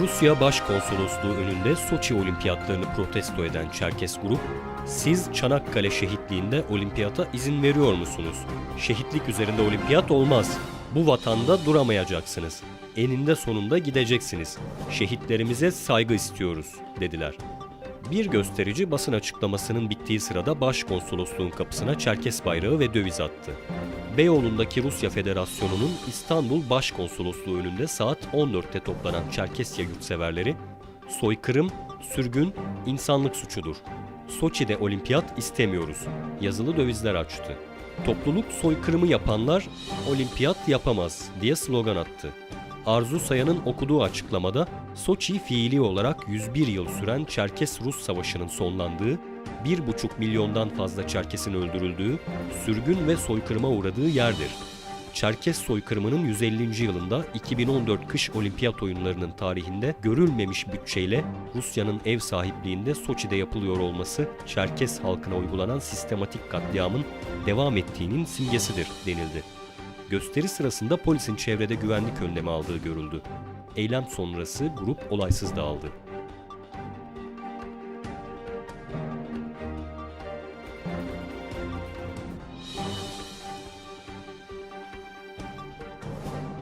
Rusya Başkonsolosluğu önünde Soçi olimpiyatlarını protesto eden Çerkes grup, siz Çanakkale şehitliğinde olimpiyata izin veriyor musunuz? Şehitlik üzerinde olimpiyat olmaz. Bu vatanda duramayacaksınız. Eninde sonunda gideceksiniz. Şehitlerimize saygı istiyoruz, dediler. Bir gösterici basın açıklamasının bittiği sırada başkonsolosluğun kapısına Çerkes bayrağı ve döviz attı. Beyoğlu'ndaki Rusya Federasyonu'nun İstanbul Başkonsolosluğu önünde saat 14'te toplanan Çerkesya yurtseverleri, soykırım, sürgün, insanlık suçudur. Soçi'de olimpiyat istemiyoruz. Yazılı dövizler açtı. Topluluk soykırımı yapanlar olimpiyat yapamaz diye slogan attı. Arzu Sayan'ın okuduğu açıklamada Soçi fiili olarak 101 yıl süren Çerkes-Rus Savaşı'nın sonlandığı, 1,5 milyondan fazla Çerkes'in öldürüldüğü, sürgün ve soykırıma uğradığı yerdir. Çerkes soykırımının 150. yılında 2014 kış olimpiyat oyunlarının tarihinde görülmemiş bütçeyle Rusya'nın ev sahipliğinde Soçi'de yapılıyor olması Çerkes halkına uygulanan sistematik katliamın devam ettiğinin simgesidir denildi. Gösteri sırasında polisin çevrede güvenlik önlemi aldığı görüldü. Eylem sonrası grup olaysız dağıldı.